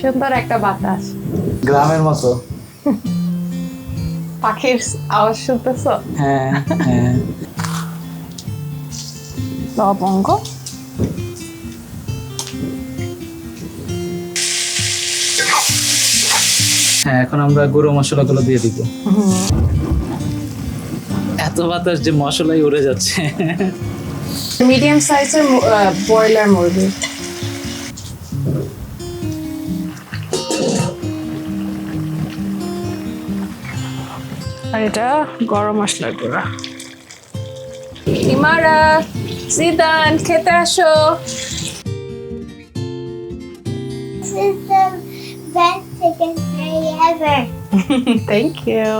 সুন্দর একটা বাতাস। গ্রামের মতো। পাখির আওয়াজ শুনতেছ? হ্যাঁ হ্যাঁ। লবঙ্গ। হ্যাঁ এখন আমরা গুঁড়ো মশলাগুলো দিয়ে দিব। এত বাতাস যে মশলাই উড়ে যাচ্ছে। মিডিয়াম সাইজের ব্রয়লার মুরগি। আর এটা গরম মশলার গুঁড়া। ইমারা জিদান খেতে আসো। This is the best chicken curry ever. Thank you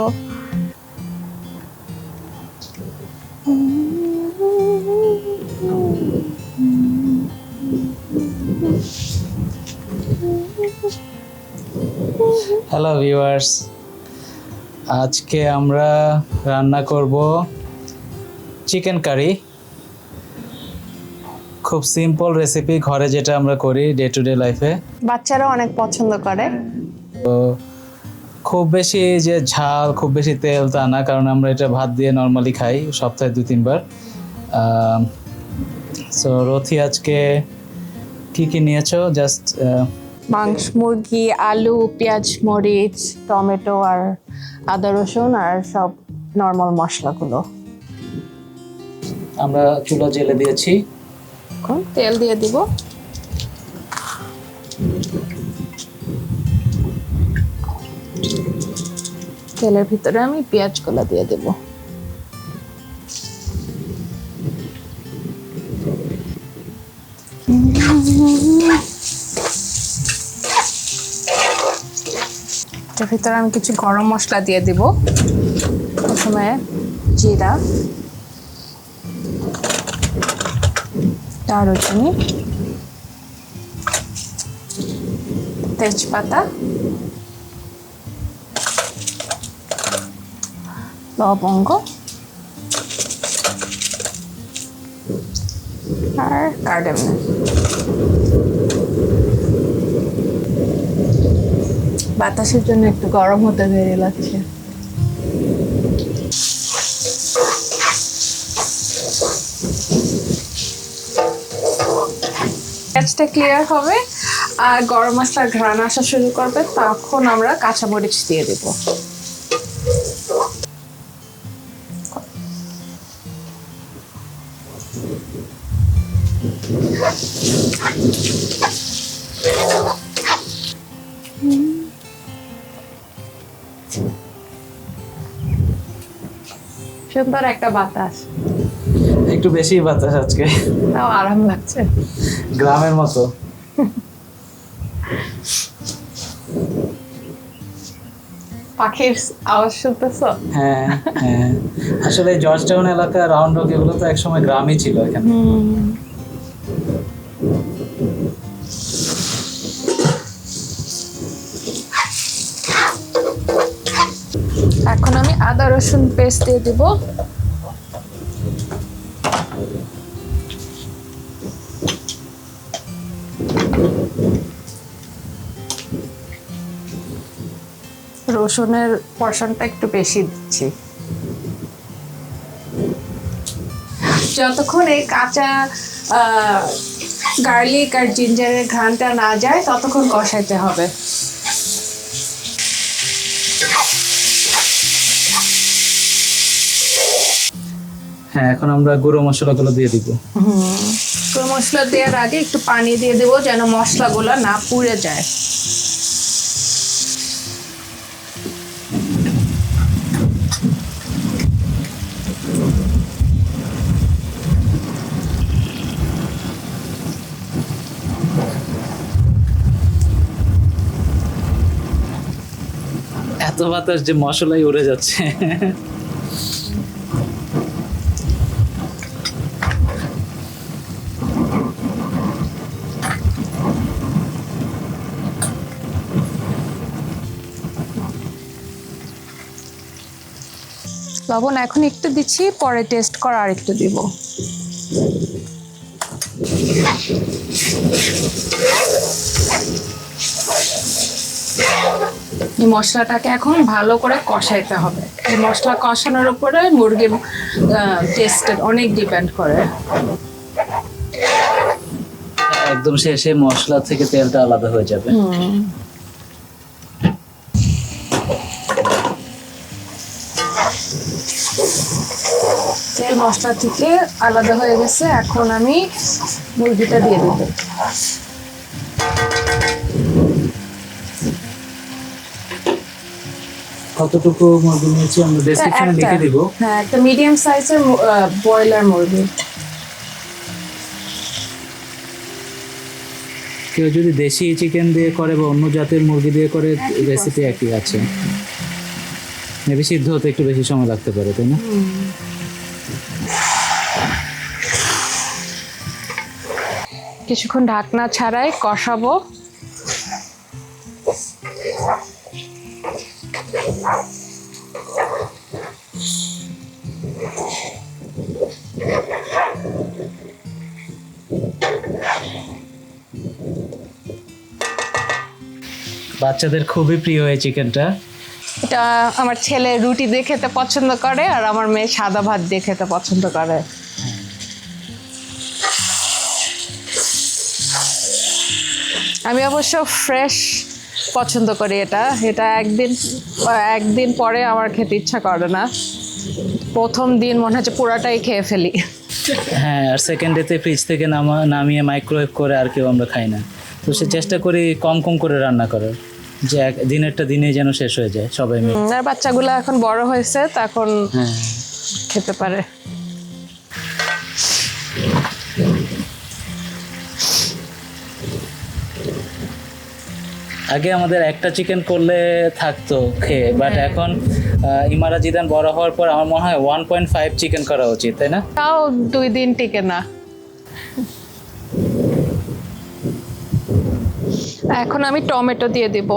hello viewers আজকে আমরা রান্না করব চিকেন কারি। খুব সিম্পল রেসিপি ঘরে যেটা আমরা করি ডে টু ডে লাইফে বাচ্চারা অনেক পছন্দ করে। তো খুব বেশি যে ঝাল খুব বেশি তেল তা না কারণ আমরা এটা ভাত দিয়ে নর্মালি খাই সপ্তাহে দু তিনবার। সো রথি আজকে কি কি নিয়েছো? জাস্ট মাংস মুরগি আলু পেঁয়াজ মরিচ টমেটো আর আদা রসুন আর সব নর্মাল মশলাগুলো। আমরা চুলা জেলে দিয়েছি। এখন তেল দিয়ে দিব। তেলের ভিতরে আমি পেঁয়াজ কলা দিয়ে দেব। এটার ভিতরে আমি কিছু গরম মশলা দিয়ে দিব। প্রথমে জিরা, দারুচিনি, তেজপাতা, লবঙ্গ আর কার্ডামন। বাতাসের জন্য একটু গরম হতে দেরি লাগছে। পেঁয়াজটা ক্লিয়ার হবে, আর গরম মশলার ঘ্রাণ আসা শুরু করবে, তখন আমরা কাঁচামরিচ দিয়ে দেব। সুন্দর একটা বাতাস। একটু বেশি বাতাস আজকে। তাও আরাম লাগছে। গ্রামের মতো। পাখির আওয়াজ শুনতেছ? হ্যাঁ হ্যাঁ। আসলে জর্জ টাউন এলাকা রাউন্ড রক এগুলো তো একসময় গ্রামই ছিল এখানে। এখন রসুন পেস্ট দিয়ে দিব। রসুনের পর্শনটা একটু বেশি দিচ্ছি। যতক্ষণ এই কাঁচা গার্লিক আর জিঞ্জারের ঘ্রাণটা না যায়, ততক্ষণ কষাইতে হবে। হ্যাঁ এখন আমরা গুঁড়ো মশলাগুলো দিয়ে দিব। গুঁড়ো মশলা দেওয়ার আগে একটু পানি দিয়ে দেবো যেন মশলা মশলাগুলো না পুড়ে যায়। এত বাতাস যে মশলাই উড়ে যাচ্ছে। লবণ এখন একটু দিচ্ছি পরে টেস্ট করা আর একটু দিব। এই মশলাটাকে এখন ভালো করে কষাইতে হবে। এই মশলা কষানোর উপরে মুরগির টেস্ট অনেক ডিপেন্ড করে। একদম শেষে মশলা থেকে তেলটা আলাদা হয়ে যাবে। তেল মশলা থেকে আলাদা হয়ে গেছে এখন আমি মুরগিটা দিয়ে দেবো। কতটুকু মুরগি নিয়েছি আমরা ডেসক্রিপশনে। লিখে দিব। হ্যাঁ একটা মিডিয়াম সাইজের ব্রয়লার মুরগি। কেউ যদি দেশি চিকেন দিয়ে করে বা অন্য জাতের মুরগি দিয়ে করে রেসিপি একই আছে। মেবি সিদ্ধ হতে একটু বেশি সময় লাগতে পারে তাই না? কিছুক্ষণ ঢাকনা ছাড়াই কষাবো। বাচ্চাদের খুবই প্রিয় এই চিকেনটা এটা আমার ছেলে রুটি দিয়ে খেতে পছন্দ করে আর আমার মেয়ে সাদা ভাত দিয়ে খেতে পছন্দ করে। আমি অবশ্য ফ্রেশ পছন্দ করি এটা। এটা একদিন একদিন পরে আমার খেতে ইচ্ছা করে না। প্রথম দিন মনে হচ্ছে পুরাটাই খেয়ে ফেলি। হ্যাঁ আর সেকেন্ড ডেতে ফ্রিজ থেকে নামা নামিয়ে মাইক্রোওয়েভ করে আর কেউ আমরা খাই না। তো সে চেষ্টা করি কম কম করে রান্না করার। যে দিনেরটা দিনে যেন শেষ হয়ে যায় সবাই মিলে। আর বাচ্চাগুলো এখন বড় হয়েছে তখন হ্যাঁ। খেতে পারে। আগে আমাদের একটা চিকেন করলে থাকতো খেয়ে বাট এখন আহ, ইমারা জিদান বড় হওয়ার পর আমার মনে হয় ওয়ান পয়েন্ট ফাইভ চিকেন করা উচিত তাই না? তাও দুই দিন টিকে না। এখন আমি টমেটো দিয়ে দিব।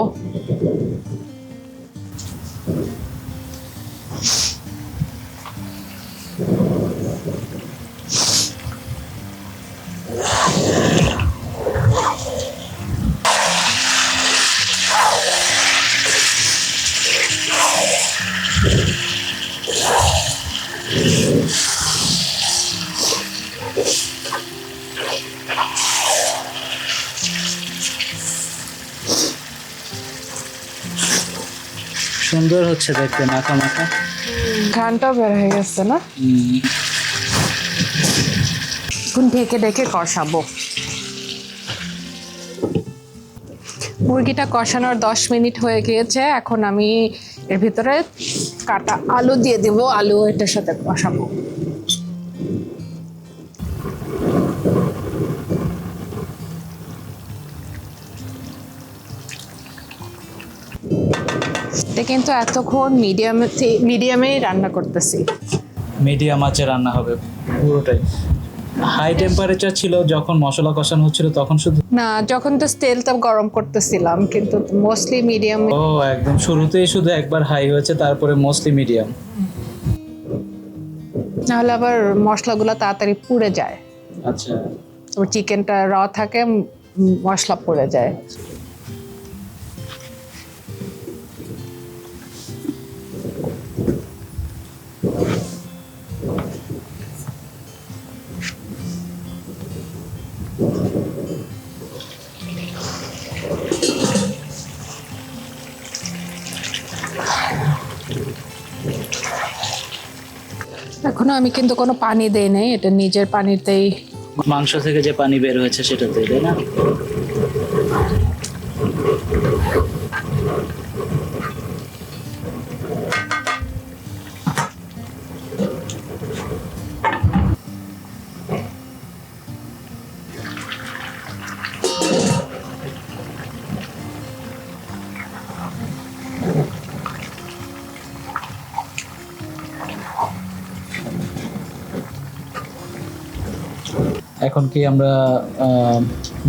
হচ্ছে দেখতে মাখা মাখা ঘানটাও বের হয়ে গেছে না? এখন ঢেকে ঢেকে কষাবো। মুরগিটা কষানোর দশ মিনিট হয়ে গিয়েছে। এখন আমি এর ভিতরে কাটা আলু দিয়ে দিব। আলু এটার সাথে কষাবো। এটা কিন্তু এতক্ষণ মিডিয়ামে মিডিয়ামেই রান্না করতেছি। মিডিয়াম আঁচে রান্না হবে পুরোটাই। হাই টেম্পারেচার ছিল যখন মশলা কষানো হচ্ছিল তখন শুধু না যখন তো তেলটা গরম করতেছিলাম কিন্তু মোস্টলি মিডিয়াম ও একদম শুরুতেই শুধু একবার হাই হয়েছে তারপরে মোস্টলি মিডিয়াম নাহলে আবার মশলাগুলো তাড়াতাড়ি পুড়ে যায়। আচ্ছা। চিকেনটা র থাকে মশলা পুড়ে যায়। এখনও আমি কিন্তু কোনো পানি দেই নাই, এটা নিজের পানিতেই। মাংস থেকে যে পানি বের হয়েছে সেটা তাই না? এখন কি আমরা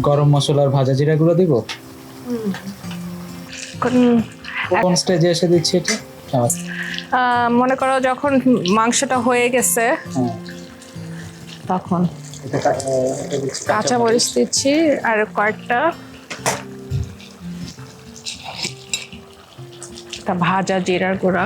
গরম মশলার ভাজা জিরা গুঁড়ো দিব কোন- স্টেজে এসে দিচ্ছি এটা? মনে করো যখন মাংসটা হয়ে গেছে তখন কাঁচা মরিচ দিচ্ছি আর কয়েকটা তা ভাজা জিরার গুঁড়া।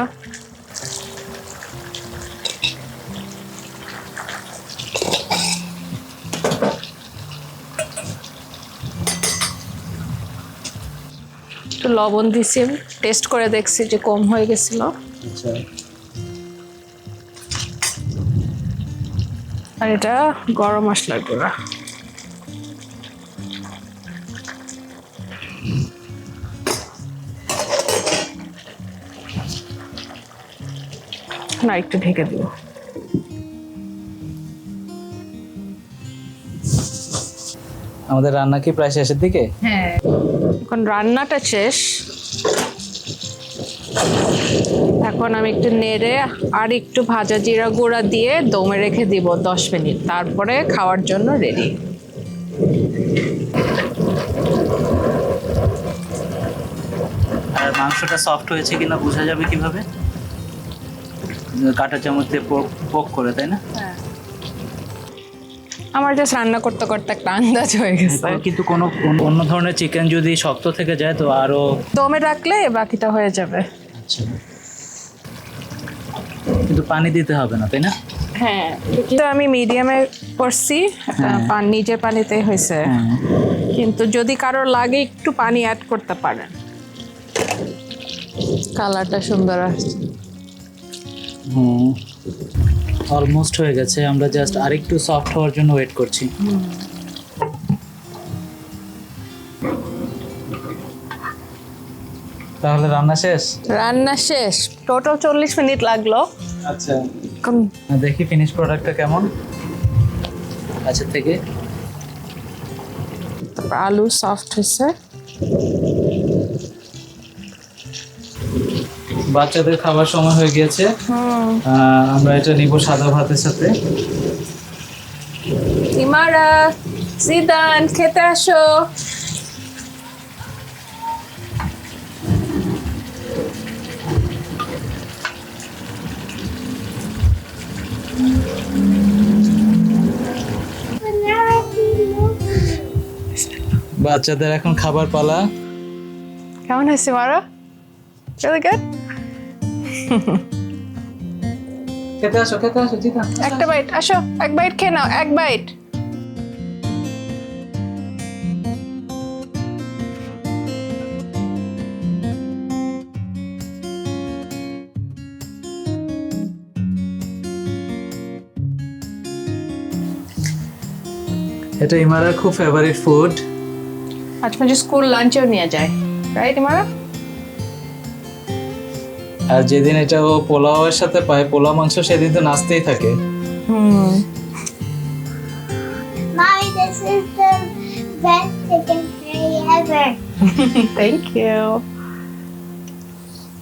একটু লবণ দিছি টেস্ট করে দেখছি যে কম হয়ে গেছিল। আচ্ছা। আর এটা গরম মশলার গুঁড়া। না একটু ঢেকে দিব। আমাদের রান্না কি প্রায় শেষের দিকে? হ্যাঁ। এখন রান্নাটা শেষ। এখন আমি একটু নেড়ে আর একটু ভাজা জিরা গুঁড়া দিয়ে দমে রেখে দিব দশ মিনিট। তারপরে খাওয়ার জন্য রেডি। আর মাংসটা সফট হয়েছে কিনা বোঝা যাবে কীভাবে? কাঁটা চামচ দিয়ে পোক পোক করে তাই না? আমার জাস্ট রান্না করতে করতে একটা আন্দাজ হয়ে গেছে। কিন্তু কোনো অন্য- ধরনের চিকেন যদি শক্ত থেকে যায় তো আরও দমে রাখলে বাকিটা হয়ে যাবে। আচ্ছা। কিন্তু পানি দিতে হবে না তাই না? হ্যাঁ কিন্তু আমি মিডিয়ামে করছি হ্যাঁ। পান- নিজের পানিতে হয়েছে। কিন্তু যদি কারও লাগে একটু পানি অ্যাড করতে পারেন। কালারটা সুন্দর আসছে। হুম। অলমোস্ট হয়ে গেছে। আমরা জাস্ট আরেকটু সফট হওয়ার জন্য ওয়েট করছি। তাহলে রান্না শেষ? রান্না শেষ। টোটাল চল্লিশ মিনিট লাগল। আচ্ছা। এখন দেখি ফিনিশ প্রোডাক্টটা কেমন। কাছের থেকে। তারপর আলু সফট হয়েছে। বাচ্চাদের খাবার সময় হয়ে গিয়েছে। আমরা এটা নিব সাদা ভাতের সাথে। ইমারা জিদান খেতে আসো. বাচ্চাদের এখন খাবার পালা। কেমন হয়েছে মারা Really good? খেতে আসো খেতে আসো চিতা একটা বাইট আসো এক বাইট খেয়ে নাও এক বাইট এটা ইমারার খুব ফেভারিট ফুড আজ মাঝে স্কুল লাঞ্চেও নিয়ে যায় রাইট ইমারা? আর যেদিন এটা ও এর সাথে পায় পোলাও মাংস সেদিন তো নাচতেই থাকে। হুম। Mommy, this is the best chicken curry ever. Thank you